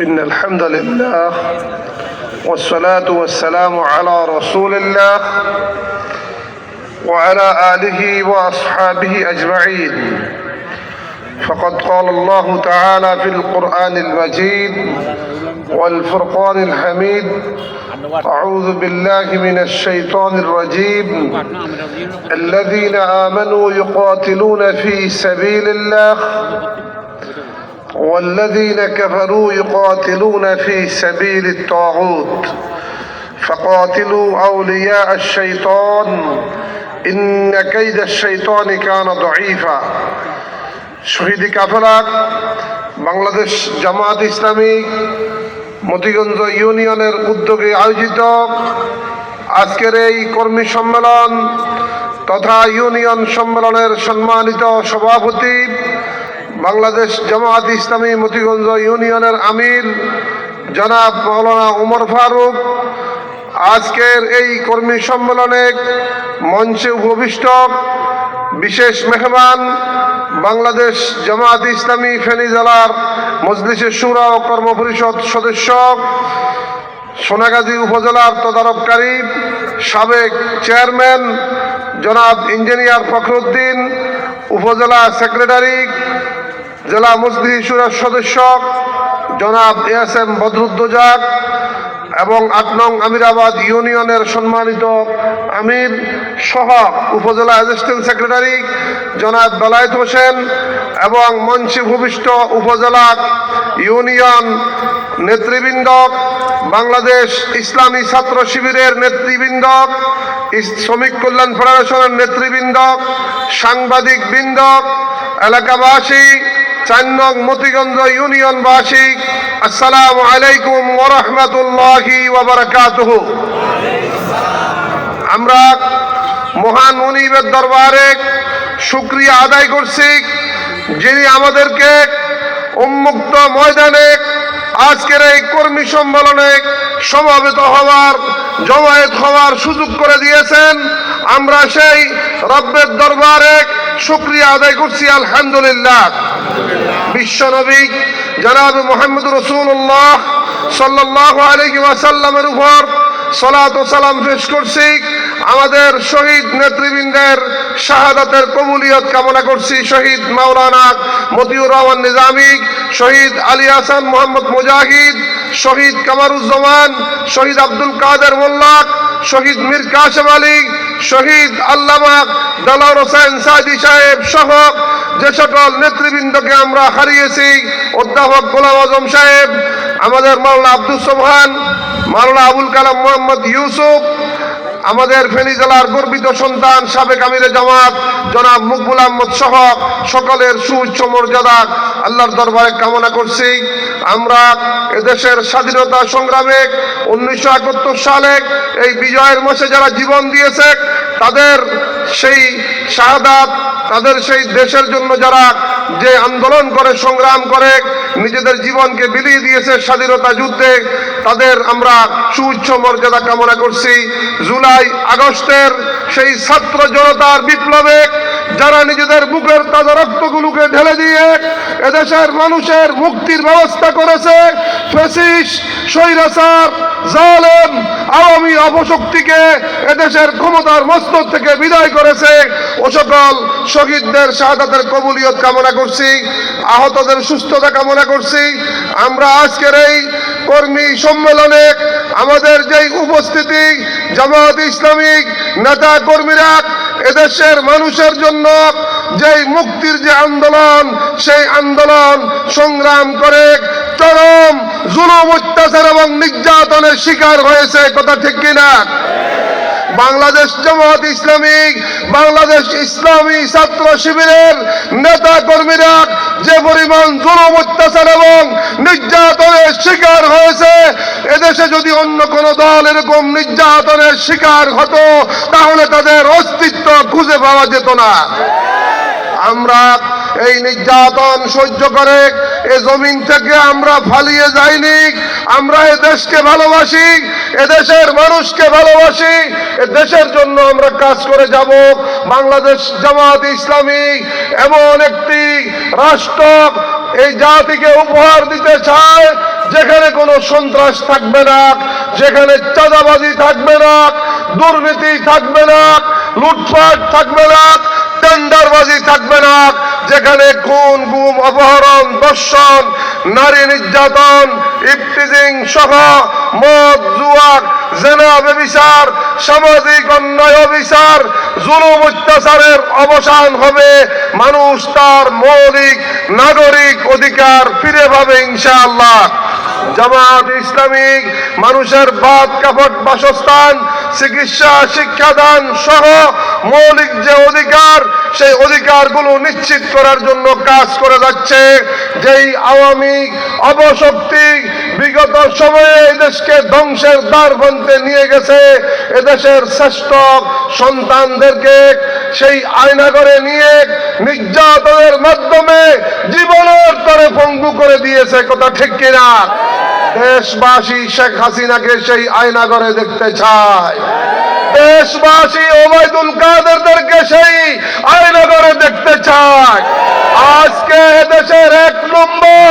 إن الحمد لله والصلاة والسلام على رسول الله وعلى آله وأصحابه أجمعين. فقد قال الله تعالى في القرآن المجيد والفرقان الحميد أعوذ بالله من الشيطان الرجيم. الذين آمنوا يقاتلون في سبيل الله والذين كفروا يقاتلون في سبيل الطاغوت فقاتلوا أولياء الشيطان إن كيد الشيطان كان ضعيفا শহীদি কাফেলা বাংলাদেশ জামাত ইসলামী মতিগঞ্জ ইউনিয়নের উদ্যোগে আয়োজিত আজকের এই কর্মী সম্মেলন তথা ইউনিয়ন সম্মেলনের সম্মানিত সভাপতি বাংলাদেশ জামাত ইসলামী মতিগঞ্জ ইউনিয়নের আমির জনাব মৌলানা উমর ফারুক আজকের এই কর্মী সম্মেলনে মঞ্চে উপবিষ্ট বিশেষ মেহমান বাংলাদেশ জামাত ইসলামী ফেনী জেলার মজলিসের সুরা ও কর্মপরিষদ সদস্য, সোনাগাজী উপজেলার তদারককারী, সাবেক চেয়ারম্যান জনাব ইঞ্জিনিয়ার ফখরুদ্দিন, উপজেলা সেক্রেটারি জেলা মজলিস সুরার সদস্য জনাব এস এম বদরুদ্দোজাক এবং আট নং আমিরাবাদ ইউনিয়নের সম্মানিত আমির সহ উপজেলা অ্যাসিস্ট্যান্ট সেক্রেটারি জনাব বেলায়েত হোসেন এবং মঞ্চে ভূমিষ্ঠ উপজেলা ইউনিয়ন নেতৃবৃন্দ, বাংলাদেশ ইসলামী ছাত্র শিবিরের নেতৃবৃন্দ শ্রমিক কল্যাণ ফেডারেশনের নেতৃবৃন্দ, সাংবাদিক বৃন্দ, এলাকাবাসী নং মতিগঞ্জ ইউনিয়নবাসী, আসসালামু আলাইকুম ওরহমতুল্লাহি আমরা মহান মনিবের দরবারে শুক্রিয়া আদায় করছি যিনি আমাদেরকে উন্মুক্ত ময়দানে আজকের এই কর্মী সম্মেলনে সমাবেত হওয়ার, জমায়েত হওয়ার সুযোগ করে দিয়েছেন। আমরা সেই রব্বের দরবারে শুক্রিয়া আদায় করছি, আলহামদুলিল্লাহ। বিশ্বনবী জনাব মোহাম্মদ রসুল্লাহ সাল্লাহ আলহি ওয়াসাল্লামের উপর সলাত সালাম পেশ করছি। আমাদের শহীদ নেতৃবৃন্দের শাহাদাতের কবুলিয়ত কামনা করছি শহীদ মাওলানা মতিউর রহমান নিজামী, শহীদ আলী হাসান মোহাম্মদ মুজাহিদ, শহীদ কামারুজ্জামান, শহীদ আব্দুল কাদের মোল্লাক, শহীদ মীর কাশেম আলী, শহীদ আল্লামা দালার হোসেন সাইদি সাহেব সহ যে সকল নেতৃবৃন্দকে আমরা হারিয়েছি, অধ্যাপক গোলাম আজম সাহেব, আমাদের মাওলানা আব্দুল সোবহান, মাওলানা আবুল কালাম মোহাম্মদ ইউসুফ আমাদের ফেনী জেলার গর্বিত সন্তান সাবেক আমিরে জামাত, জনাব মুকবুল আহমদ সহ সকলের সুউচ্চ মর্যাদা আল্লাহর দরবারে কামনা করছি। আমরা এদেশের স্বাধীনতা সংগ্রামে উনিশশো একাত্তর সালে এই বিজয়ের মাসে যারা জীবন দিয়েছে, তাদের সেই শাহাদাত, তাদের সেই দেশের জন্য যারা যে আন্দোলন করে, সংগ্রাম করে, নিজেদের জীবনকে বিলিয়ে দিয়েছে স্বাধীনতা যুদ্ধে তাদের আমরা সুউচ্চ মর্যাদা কামনা করছি। জুলাই আগস্টের সেই ছাত্র জনতার বিপ্লবে যারা নিজেদের বুকের তাজা রক্তগুলোকে ঢেলে দিয়ে এদেশের মানুষের মুক্তির ব্যবস্থা করেছে, ফেসিস, স্বৈরাচার, জালেম, আওয়ামী অপশক্তিকে এদেশের ক্ষমতার মস্তক থেকে বিদায় করেছে ও সকল শহীদদের শাহাদাতের কবুলিয়ত কামনা করছি, আহতদের সুস্থতা কামনা করছি। আমরা আজকের এই কর্মী সম্মেলনে আমাদের যেই উপস্থিতি জামাত ইসলামিক নেতা কর্মীরা এদেশের মানুষের জন্য যেই মুক্তির যে আন্দোলন, সেই আন্দোলন সংগ্রাম করে চরম জুলুম, অত্যাচার এবং নির্যাতনের শিকার হয়েছে, কথা ঠিক কিনা? বাংলাদেশ জামাত ইসলামিক, বাংলাদেশ ইসলামী ছাত্র শিবিরের নেতা কর্মীরা যে পরিমাণ জুলুম, অত্যাচার এবং নির্যাতনের শিকার হয়েছে এদেশে যদি অন্য কোন দল এরকম নির্যাতনের শিকার হতো, তাহলে তাদের অস্তিত্ব খুঁজে পাওয়া যেত না। আমরা এই নির্যাতন সহ্য করে, এ জমিন থেকে আমরা ফালিয়ে যাইনি, আমরা এ দেশকে ভালোবাসি, এ দেশের মানুষকে ভালোবাসি, এ দেশের জন্য আমরা কাজ করে যাব। বাংলাদেশ জামাত ইসলামী এমন একটি রাষ্ট্র, এই জাতিকে উপহার দিতে চায় যেখানে কোনো সন্ত্রাস থাকবে না, যেখানে চাঁদাবাজি থাকবে না, দুর্নীতি থাকবে না, লুটপাট থাকবে না, টেন্ডারবাজি থাকবে না, যেখানে খুন, গুম, অপহরণ দর্শন নারী নির্যাতন ইফতিজিং সহ মদ, জুয়ার, জেনা বেবিচার সামাজিক অন্যায় অবিচার, জুলুম অত্যাচারের অবসান হবে। মানুষ তার মৌলিক, নাগরিক অধিকার ফিরে পাবে ইনশাআল্লাহ। জামাত ইসলামিক মানুষের বাদ কাপড় বাসস্থান, চিকিৎসা, শিক্ষাদান সহ মৌলিক যে অধিকার, সেই অধিকারগুলো নিশ্চিত করার জন্য কাজ করে যাচ্ছে। যেই আওয়ামী অবশক্তি বিগত সময়ে এই দেশকে ধ্বংসের দ্বার বনতে নিয়ে গেছে, এদেশের শ্রেষ্ঠ সন্তানদেরকে সেই আয়নাগরে নিয়ে নির্যাতনের মাধ্যমে জীবনের তরে পঙ্গু করে দিয়েছে, কথা ঠিক কিনা? দেশবাসী শেখ হাসিনাকে সেই আয়নাগরে দেখতে চায়। দেশবাসী ওবায়দুল কাদেরদেরকে সেই আয়নাগরে দেখতে চায়। আজকে দেশের এক নম্বর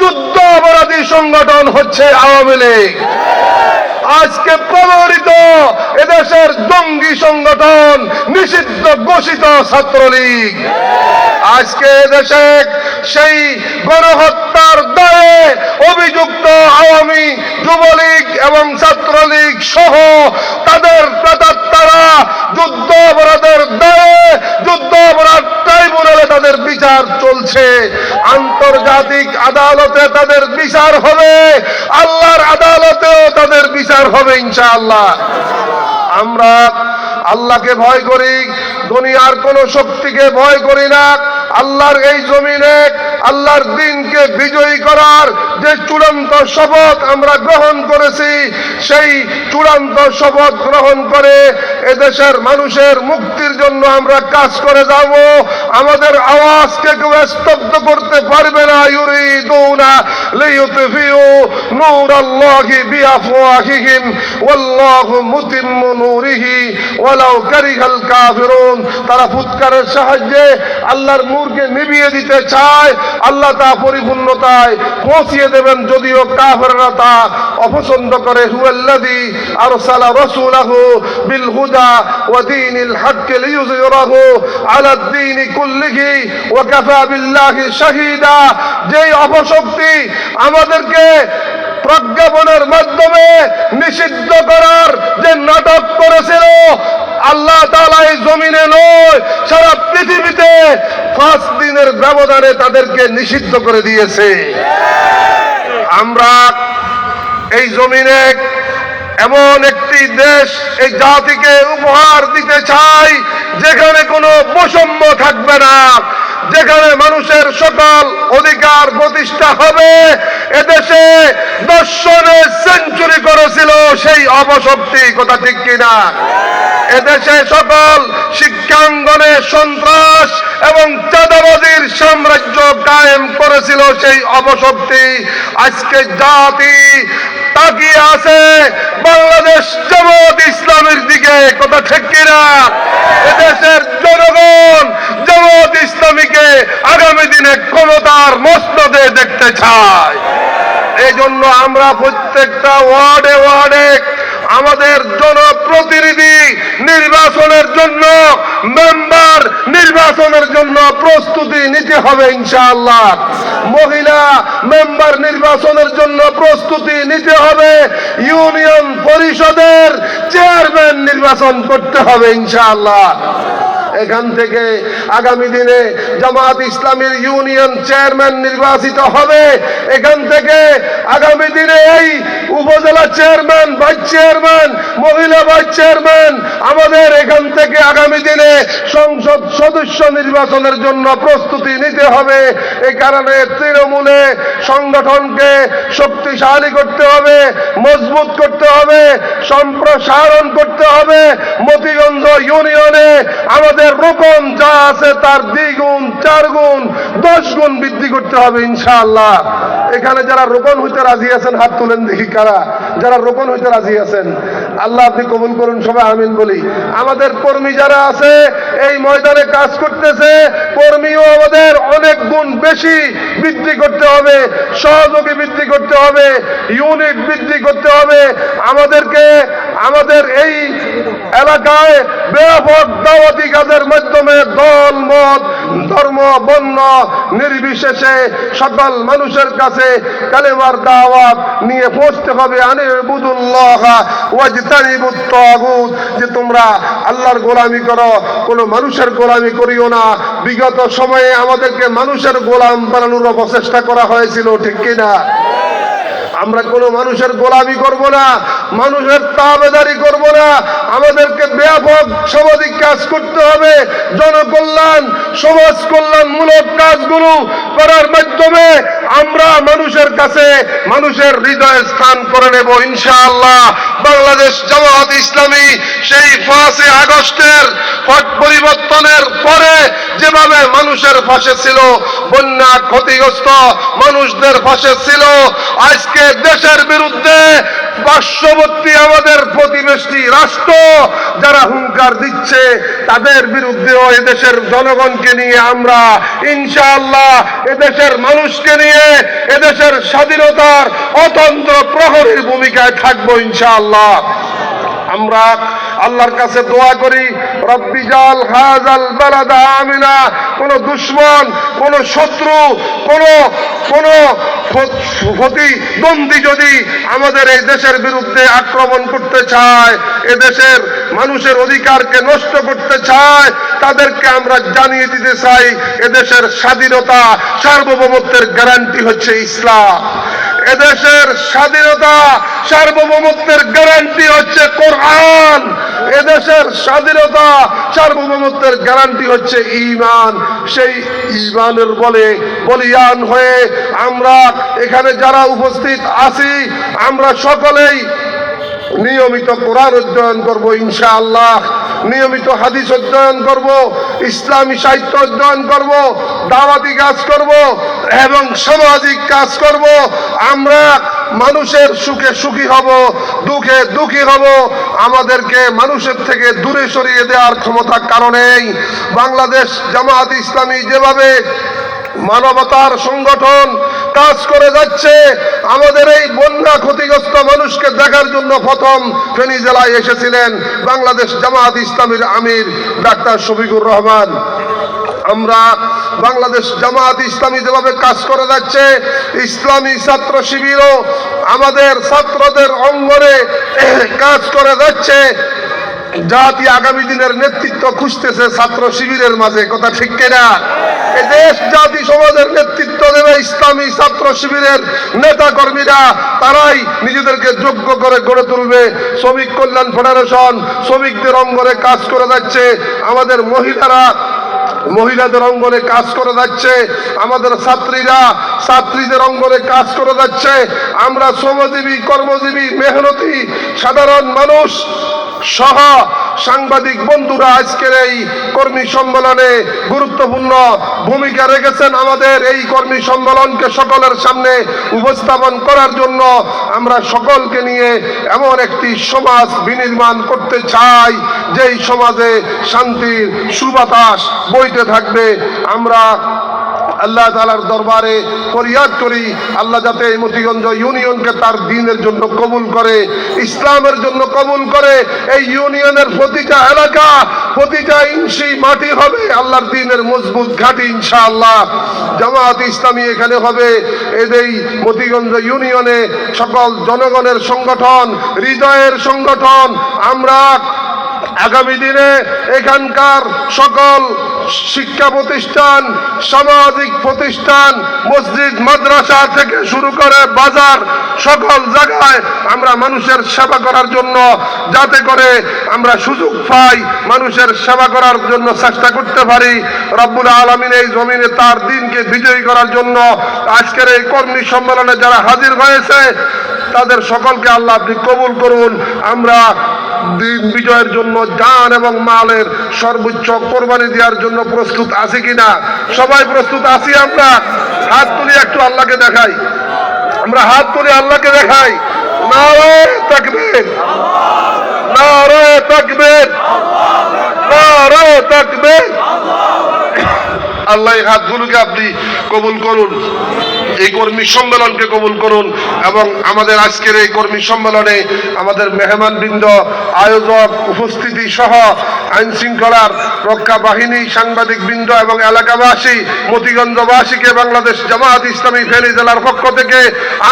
যুদ্ধ অপরাধী সংগঠন হচ্ছে আওয়ামী লীগ। আজকে প্রবর্তিত এদেশের জঙ্গি সংগঠন নিষিদ্ধ ঘোষিত ছাত্রলীগ। আজকে দেশে সেই গণহত্যার দায়ে অভিযুক্ত আওয়ামী যুবলীগ এবং ছাত্রলীগ সহ তাদের প্রেতাত্মারা যুদ্ধ অপরাধের দায়ে যুদ্ধ অপরাধ ট্রাইব্যুনালে তাদের বিচার চলছে। আন্তর্জাতিক আদালতে তাদের বিচার হবে। আল্লাহর আদালতেও তাদের বিচার হবে ইনশাআল্লাহ। আমরা আল্লাহকে ভয় করি, দুনিয়ার কোন শক্তিকে ভয় করি না। আল্লাহর এই জমিনে আল্লাহর দিনকে বিজয়ী করার যে চূড়ান্ত শপথ আমরা গ্রহণ করেছি, সেই চূড়ান্ত শপথ গ্রহণ করে এদেশের মানুষের মুক্তির জন্য আমরা কাজ করে যাব। আমাদের আওয়াজকে কেউ স্তব্ধ করতে পারবে না। ইউরিদুনা লিইউতফিউ নূরাল্লাহি বিআফওয়াহিহিম। ওয়াল্লাহু মুতিম্মু নূরিহি ওয়ালাউ কারিহাল কাফিরুন। তারা ফুৎকারের সাহায্যে আল্লাহর নূরকে নিভিয়ে দিতে চায়। আল্লাহ তা পরিপূর্ণতায় পৌঁছিয়ে দেবেন যদিও কাফেররা তা অপছন্দ করে। হুয়াল্লাযী আরসালা রাসূলাহু বিল হুদা ওয়া দীনিল হক লিইয়ুযহিরাহু আলা দ্বীনি কুল্লিহি ওয়া কাফা বিল্লাহি শাহীদা। যেই অপশক্তি আমাদেরকে প্রজ্ঞাপনের মাধ্যমে নিষিদ্ধ করার যে নাটক করেছিল, আল্লাহ তাআলা এই জমিনে নয়, সারা পৃথিবীতে পাঁচ দিনের ব্যবধানে তাদেরকে নিষিদ্ধ করে দিয়েছে। আমরা এই জমিনে এমন একটি দেশ, এই জাতিকে উপহার দিতে চাই, যেখানে কোনো বৈষম্য থাকবে না। যেখানে মানুষের সকল অধিকার প্রতিষ্ঠা হবে, এদেশে দর্শনে সেঞ্চুরি করেছিল সেই অপশক্তি, কথা ঠিক কিনা? এদেশে সকল শিক্ষাঙ্গনে সন্ত্রাস এবং চাঁদাবাজির সাম্রাজ্য কায়েম করেছিল সেই অপশক্তি। আজকে জাতি তাকিয়ে আছে বাংলাদেশ জামাত ইসলামের দিকে। কথা ঠিক কিনা? এদেশের জনগণ জামাত ইসলামীকে আগামী দিনে ক্ষমতার মস্তদে দেখতে চায়। এই জন্য আমরা প্রত্যেকটা ওয়ার্ডে ওয়ার্ডে আমাদের জনপ্রতিনিধি নির্বাচনের জন্য, মেম্বার নির্বাচনের জন্য প্রস্তুতি নিতে হবে ইনশাআল্লাহ। মহিলা মেম্বার নির্বাচনের জন্য প্রস্তুতি নিতে হবে। ইউনিয়ন পরিষদের চেয়ারম্যান নির্বাচন করতে হবে ইনশাআল্লাহ। এখান থেকে আগামী দিনে জামাত ইসলামের ইউনিয়ন চেয়ারম্যান নির্বাচিত হবে। এখান থেকে আগামী দিনে এই উপজেলা চেয়ারম্যান, ভাইস চেয়ারম্যান, মহিলা ভাইস চেয়ারম্যান আমাদের এখান থেকে আগামী দিনে সংসদ সদস্য নির্বাচনের জন্য প্রস্তুতি নিতে হবে। এই কারণে তৃণমূলে সংগঠনকে শক্তিশালী করতে হবে, মজবুত করতে হবে, সম্প্রসারণ করতে হবে। মতিগঞ্জ ইউনিয়নে আমাদের রোপণ যা আছে তার দ্বিগুণ চার গুণ দশ গুণ বৃদ্ধি করতে হবে ইনশাআল্লাহ। এখানে যারা রোপণ হইতে রাজি আছেন, হাত তুলেন দেখি কারা? যারা রোপণ হইতে রাজি আছেন, আল্লাহ আপনি কবুল করুন, সবাই আমিন বলি। আমাদের কর্মী যারা আছে, এই ময়দানে কাজ করতেছে, কর্মীও আমাদের অনেক গুণ বেশি বৃদ্ধি করতে হবে। সহযোগী বৃদ্ধি করতে হবে ইউনিট বৃদ্ধি করতে হবে। আমাদেরকে আমাদের এই এলাকায় ব্যাপক দাওয়াতি কাজের মাধ্যমে দল, মত, ধর্ম, বর্ণ নির্বিশেষে সকল মানুষের কাছে কালেমার দাওয়াত নিয়ে পৌঁছতে হবে। যে তোমরা আল্লাহর গোলামি করো, কোনো মানুষের গোলামি করিও না। বিগত সময়ে আমাদেরকে মানুষের গোলাম বানানোর অপচেষ্টা করা হয়েছিল, ঠিক কিনা? আমরা কোনো মানুষের গোলামি করব না, মানুষের তাবেদারি করব না। আমাদেরকে ব্যাপক সামাজিক কাজ করতে হবে। জনকল্যাণ সমাজ কল্যাণমূলক কাজগুলো করার মাধ্যমে আমরা মানুষের কাছে মানুষের হৃদয়ে স্থান করে নেব, ইনশাআল্লাহ। বাংলাদেশ জামাত ইসলামী সেই পাঁচে আগস্টের পট পরিবর্তনের পরে যেভাবে মানুষের পাশে ছিল, বন্যা ক্ষতিগ্রস্ত মানুষদের পাশে ছিল, আজকে দেশের বিরুদ্ধে পার্শ্ববর্তী আমাদের প্রতিবেশী রাষ্ট্র যারা হুঙ্কার দিচ্ছে, তাদের বিরুদ্ধেও এদেশের জনগণকে নিয়ে আমরা ইনশাআল্লাহ এদেশের মানুষকে নিয়ে এদেশের স্বাধীনতার অতন্ত্র প্রহরীর ভূমিকায় থাকব ইনশাআল্লাহ। আমরা আল্লাহর কাছে দোয়া করি, রব্বি জাল হাজাল বালাদা আমিনা কোন দুশ্মন, কোন শত্রু, কোন কোন প্রতিদ্বন্দ্বী যদি আমাদের এই দেশের বিরুদ্ধে আক্রমণ করতে চায় এদেশের মানুষের অধিকারকে নষ্ট করতে চায়, তাদেরকে আমরা জানিয়ে দিতে চাই এদেশের স্বাধীনতা সার্বভৌমত্বের গ্যারান্টি হচ্ছে ইসলাম। এদেশের স্বাধীনতা সার্বভৌমত্বের গ্যারান্টি হচ্ছে কোরআন। এদেশের স্বাধীনতা সার্বভৌমত্বের গ্যারান্টি হচ্ছে ইমান সেই ইমানের বলে বলিয়ান হয়ে আমরা এখানে যারা উপস্থিত আছি, আমরা সকলেই নিয়মিত কোরআন অধ্যয়ন করব ইনশাআল্লাহ। নিয়মিত হাদিস অধ্যয়ন করব, ইসলামী সাহিত্য অধ্যয়ন করব, দাওয়াতি কাজ করব এবং সামাজিক কাজ করব। আমরা মানুষের সুখে সুখী হব, দুঃখে দুঃখী হব। আমাদেরকে মানুষের থেকে দূরে সরিয়ে দেওয়ার ক্ষমতার কারণেই বাংলাদেশ জামাত ইসলামী যেভাবে মানবতার সংগঠন কাজ করে যাচ্ছে, আমাদের এই বন্যা ক্ষতিগ্রস্ত মানুষকে দেখার জন্য প্রথম ফেনী জেলায় এসেছিলেন বাংলাদেশ জামাত ইসলামীর আমির ডাক্তার শফিকুর রহমান। আমরা বাংলাদেশ জামাত ইসলামী যেভাবে কাজ করে যাচ্ছে, ইসলামী ছাত্র শিবিরও আমাদের ছাত্রদের অঙ্গনে কাজ করে যাচ্ছে। জাতি আগামী দিনের নেতৃত্ব খুঁজতেছে ছাত্র শিবিরের মাঝে, কথা ঠিক কিনা? দেশ, জাতি, সমাজের নেতৃত্ব দেবে ইসলামী ছাত্র শিবিরের নেতা কর্মীরা তারাই নিজেদেরকে যোগ্য করে গড়ে তুলবে। শ্রমিক কল্যাণ ফেডারেশন, শ্রমিকদের অঙ্গনে কাজ করে যাচ্ছে। আমাদের মহিলারা মহিলাদের অঙ্গনে কাজ করে যাচ্ছে, আমাদের ছাত্রীরা ছাত্রীদের অঙ্গনে কাজ করে যাচ্ছে। আমরা শ্রমজীবী, কর্মজীবী, মেহনতি, সাধারণ মানুষ সহ সাংবাদিক বন্ধুরা আজকের এই কর্মী সম্মেলনে গুরুত্বপূর্ণ ভূমিকা রেখেছেন আমাদের এই কর্মী সম্মেলনকে সকলের সামনে উপস্থাপন করার জন্য আমরা সকলকে নিয়ে এমন একটি সমাজ বিনির্মাণ করতে চাই, যেই সমাজে শান্তির সুবাতাস বইতে থাকবে। আমরা আল্লাহ তালার দরবারে ফরিয়াদ করি, আল্লাহ যাতে এই মতিগঞ্জ ইউনিয়নকে তার দিনের জন্য কবুল করে, ইসলামের জন্য কবুল করে, এই ইউনিয়নের প্রতিটা এলাকা, প্রতিটা ইঞ্চি মাটি হবে, আল্লাহর দিনের মজবুত ঘাটি ইনশাআল্লাহ। জামাত ইসলামী এখানে হবে এই মতিগঞ্জ ইউনিয়নে সকল জনগণের সংগঠন, হৃদয়ের সংগঠন, আমরা আগামী দিনে এখানকার সকল শিক্ষা প্রতিষ্ঠান, সামাজিক প্রতিষ্ঠান, মসজিদ, মাদ্রাসা থেকে শুরু করে বাজার সকল জায়গায় আমরা মানুষের সেবা করার জন্য, যাতে করে আমরা সুযোগ পাই মানুষের সেবা করার জন্য চেষ্টা করতে পারি। রব্বুল আলমিন এই জমিনে তার দিনকে বিজয়ী করার জন্য আজকের এই কর্মী সম্মেলনে যারা হাজির হয়েছে, তাদের সকলকে আল্লাহ আপনি কবুল করুন। আমরা বিজয়ের জন্য যান এবং মালের সর্বোচ্চ কোরবানি দেওয়ার জন্য প্রস্তুত আছে কিনা? সবাই প্রস্তুত আছি আমরা? হাত তুলি একটু আল্লাহকে দেখাই। আমরা হাত তুলি আল্লাহকে দেখাই। নারে তাকবীর। নারে তাকবীর। নারে তাকবীর। আল্লাহ এই হাতগুলোকে আপনি কবুল করুন। এই কর্মী সম্মেলনকে কবুল করুন এবং আমাদের আজকের এই কর্মী সম্মেলনে আমাদের মেহমান বৃন্দ আয়োজক, উপস্থিতি সহ আইন শৃঙ্খলার রক্ষা বাহিনী সাংবাদিক বৃন্দ এবং এলাকাবাসী, মতিগঞ্জবাসীকে, বাংলাদেশ জামাত ইসলামী ফেনী জেলার পক্ষ থেকে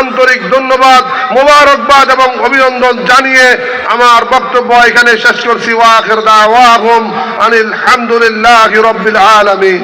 আন্তরিক ধন্যবাদ, মোবারকবাদ এবং অভিনন্দন জানিয়ে আমার বক্তব্য এখানে শেষ করছি। ওয়াখির দাওয়াহুম আনিল হামদুলিল্লাহি রাব্বিল আলামিন।